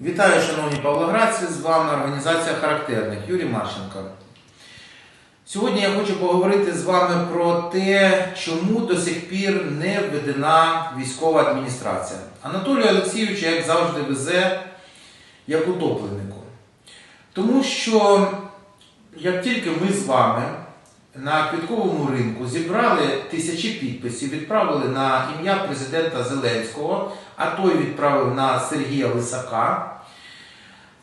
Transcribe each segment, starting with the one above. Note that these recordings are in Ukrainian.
Вітаю, шановні павлоградці, з вами організація Характерник Юрій Марченко. Сьогодні я хочу поговорити з вами про те, чому до сих пір не введена військова адміністрація. Анатолій Олексійович, як завжди, везе як утопленнику. Тому що як тільки ми з вами на квітковому ринку зібрали тисячі підписів, відправили на ім'я президента Зеленського, а той відправив на Сергія Лисака,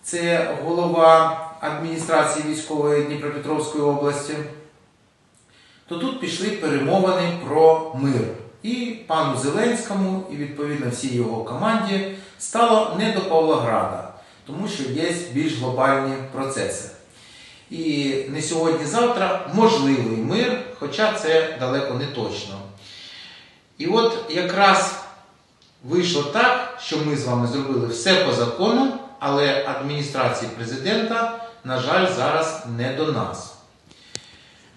це голова адміністрації військової Дніпропетровської області, то тут пішли перемовини про мир. І пану Зеленському, і відповідно всій його команді стало не до Павлограда, тому що є більш глобальні процеси. І не сьогодні-завтра можливий мир, хоча це далеко не точно. І от якраз вийшло так, що ми з вами зробили все по закону, але адміністрації президента, на жаль, зараз не до нас.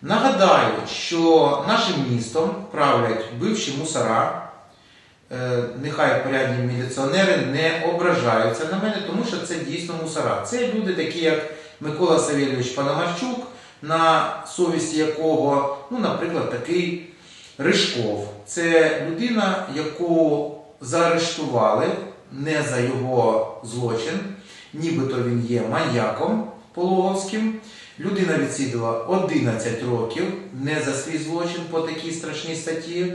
Нагадаю, що нашим містом правлять бивші мусора. Е, Нехай порядні міліціонери не ображаються на мене, тому що це дійсно мусора. Це люди такі, як Микола Савельович Пономарчук, на совісті якого, ну, наприклад, такий Ришков. Це людина, яку заарештували не за його злочин, нібито він є маньяком пологовським. Людина відсиділа 11 років не за свій злочин по такій страшній статті.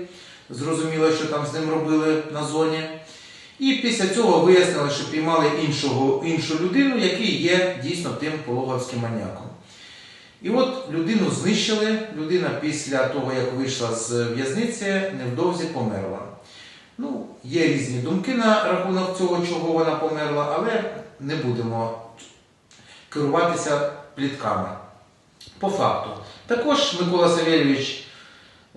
Зрозуміло, що там з ним робили на зоні. І після цього вияснили, що піймали іншого, іншу людину, який є дійсно тим пологовським маньяком. І от людину знищили. Людина після того, як вийшла з в'язниці, невдовзі померла. Ну, є різні думки на рахунок цього, чого вона померла, але не будемо керуватися плітками. По факту. Також Микола Савельович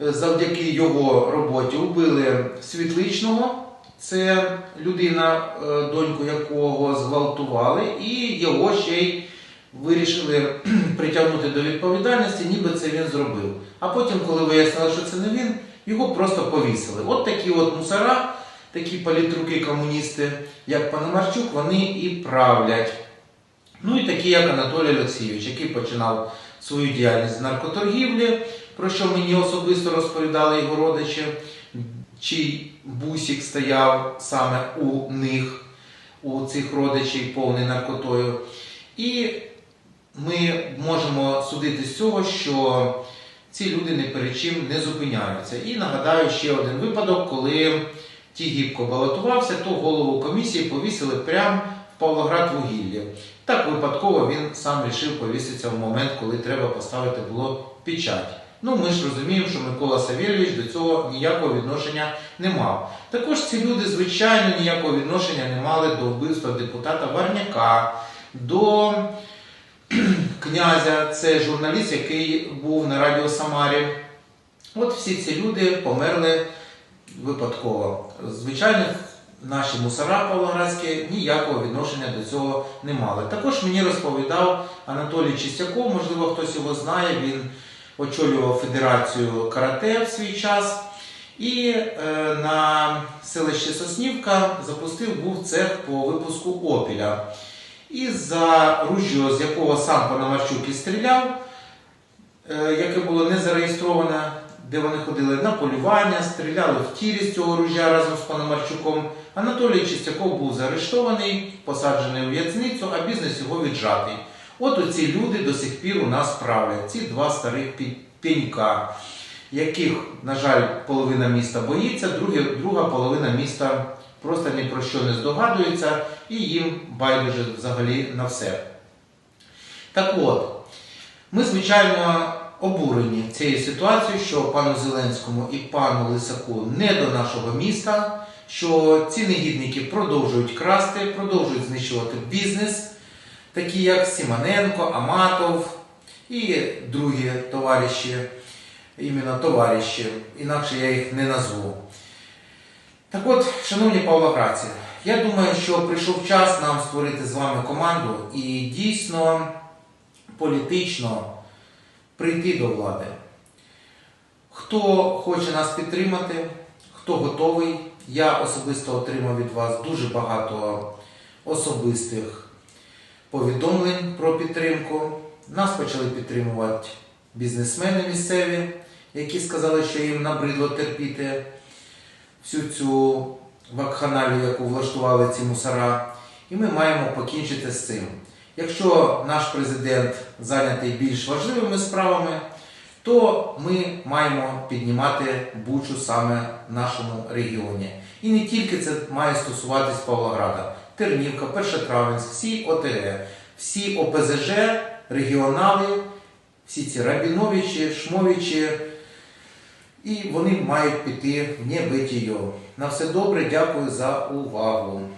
е, завдяки його роботі убили Світличного. Це людина, е, доньку якого зґвалтували, і його ще й вирішили притягнути до відповідальності, ніби це він зробив. А потім, коли вияснили, що це не він, його просто повісили. От такі от мусора, такі політруки комуністи, як Пономарчук, вони і правлять. Ну і такі, як Анатолій Олексійович, який починав свою діяльність з наркоторгівлі, про що мені особисто розповідали його родичі, чий бусік стояв саме у них, у цих родичів, повний наркотою. І ми можемо судити з цього, що ці люди не перед чим не зупиняються. І нагадаю ще один випадок, коли Тігіпко балотувався, то голову комісії повісили прямо в Павлоград вугілля. Так випадково він сам вирішив повіситися в момент, коли треба поставити було печать. Ну, ми ж розуміємо, що Микола Савельович до цього ніякого відношення не мав. Також ці люди, звичайно, ніякого відношення не мали до вбивства депутата Варняка, до князя, це журналіст, який був на Радіо Самарі. От всі ці люди померли випадково. Звичайно, наші мусора павлоградські ніякого відношення до цього не мали. Також мені розповідав Анатолій Чистяков, можливо, хтось його знає, він очолював Федерацію карате в свій час. І е, на селищі Соснівка запустив був цех по випуску опіля. І за ружьо, з якого сам Пономарчук і стріляв, е, яке було не зареєстроване, де вони ходили на полювання, стріляли в тірі з цього ружя разом з Пономарчуком. Анатолій Чистяков був заарештований, посаджений у в'язницю, а бізнес його віджатий. От оці люди до сих пір у нас правлять, ці два старих пі- пенька, яких, на жаль, половина міста боїться, друге, друга половина міста просто ні про що не здогадується і їм байдуже взагалі на все. Так от, ми, звичайно, обурені цією ситуацією, що пану Зеленському і пану Лисаку не до нашого міста, що ці негідники продовжують красти, продовжують знищувати бізнес, такі як Сімоненко, Аматов і другі товариші, іменно товариші, інакше я їх не назву. Так от, шановні павлоградці, я думаю, що прийшов час нам створити з вами команду і дійсно політично прийти до влади. Хто хоче нас підтримати, хто готовий, я особисто отримав від вас дуже багато особистих повідомлень про підтримку. Нас почали підтримувати бізнесмени місцеві, які сказали, що їм набридло терпіти всю цю вакханалію, яку влаштували ці мусора. І ми маємо покінчити з цим. Якщо наш президент зайнятий більш важливими справами, то ми маємо піднімати бучу саме в нашому регіоні. І не тільки це має стосуватись Павлограда, Тернівка, Першотравенськ, всі ОТГ, всі ОПЗЖ, регіонали, всі ці Рабіновичі, Шмовичі, і вони мають піти в небитію. На все добре, дякую за увагу.